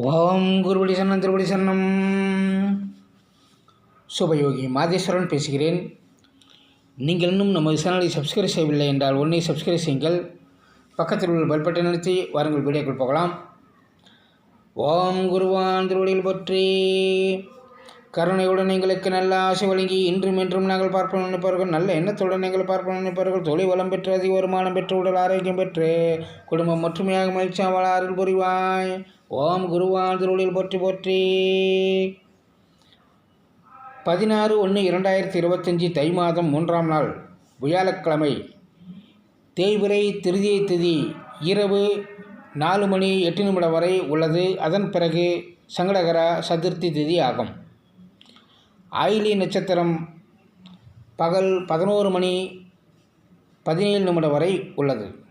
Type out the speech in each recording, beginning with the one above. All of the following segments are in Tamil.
ஓம் குருவடி சரணம் திருவடி சரணம். சுபயோகி மாதேஸ்வரன் பேசுகிறேன். நீங்கள் இன்னும் நமது சேனலை சப்ஸ்கிரைப் செய்யவில்லை என்றால் ஒன்றை சப்ஸ்கிரைப் செய்யுங்கள். பக்கத்தில் உள்ள பல்பட்டை நிறுத்தி வாருங்கள் வீடியோக்குள் போகலாம். ஓம் குருவான் திருவடியில் பற்றி. கருணையுடன் எங்களுக்கு நல்ல ஆசை வழங்கி இன்றும் இன்றும் நாங்கள் பார்ப்போம் நினைப்பவர்கள் நல்ல எண்ணத்துடன் எங்கள் பார்ப்போம் நினைப்பவர்கள் தொழில் வளம் பெற்று அதிக வருமானம் பெற்று உடல் ஆரோக்கியம் பெற்று குடும்பம் ஒற்றுமையாக மகிழ்ச்சியாக வாழ அருள் புரிவாய். ஓம் குருவான் திருவடியில் போற்றி போற்றி. பதினாறு ஒன்று இரண்டாயிரத்தி இருபத்தஞ்சி தை மாதம் மூன்றாம் நாள் வியாழக்கிழமை. தேய்பிரை திருதியை திதி இரவு நாலு மணி எட்டு நிமிடம் வரை உள்ளது. அதன் பிறகு சங்கடகர சதுர்த்தி திதி ஆகும். ஆயிலி நட்சத்திரம் பகல் பதினோரு மணி பதினேழு நிமிடம் வரை உள்ளது.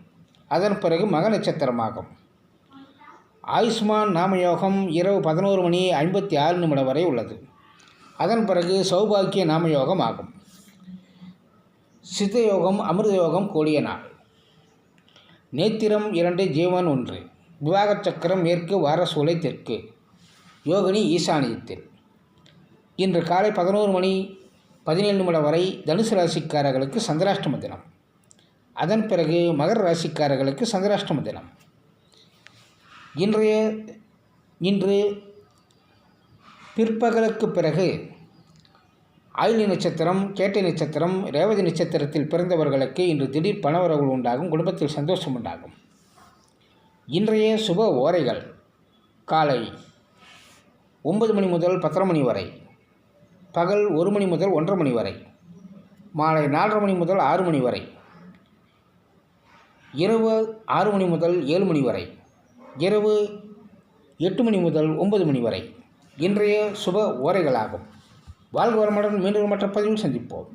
அதன் பிறகு மக நட்சத்திரமாகும். ஆயுஷ்மான் நாமயோகம் இரவு பதினோரு மணி ஐம்பத்தி ஆறு நிமிடம் வரை உள்ளது. அதன் பிறகு சௌபாக்கிய நாமயோகம் ஆகும். சித்தயோகம் அமிர்தயோகம் கூடிய நாள். நேத்திரம் இரண்டு ஜீவன் ஒன்று. விவாகச் சக்கரம் மேற்கு வாரசூலை தெற்கு. யோகினி ஈசானியத்தில். இன்று காலை பதினோரு மணி பதினேழு நிமிடம் வரை தனுசு ராசிக்காரர்களுக்கு சந்திராஷ்டம தினம். அதன் பிறகு மகர ராசிக்காரர்களுக்கு சந்திராஷ்டம தினம். இன்றைய இன்று பிற்பகலுக்கு பிறகு ஆயிலி நட்சத்திரம் கேட்டை நட்சத்திரம் ரேவதி நட்சத்திரத்தில் பிறந்தவர்களுக்கு இன்று திடீர் பணவரவு உண்டாகும் குடும்பத்தில் சந்தோஷம் உண்டாகும். இன்றைய சுப ஓரைகள் காலை ஒன்பது மணி முதல் பத்தரை மணி வரை பகல் ஒரு மணி முதல் ஒன்றரை மணி வரை. மாலை நாலரை மணி முதல் ஆறு மணி வரை. இரவு ஆறு மணி முதல் ஏழு மணி வரை. இரவு எட்டு மணி முதல் ஒன்பது மணி வரை. இன்றைய சுப ஓரைகளாகும். வாழ்க வரமுடன் மீண்டும் மற்ற பதிவில் சந்திப்போம்.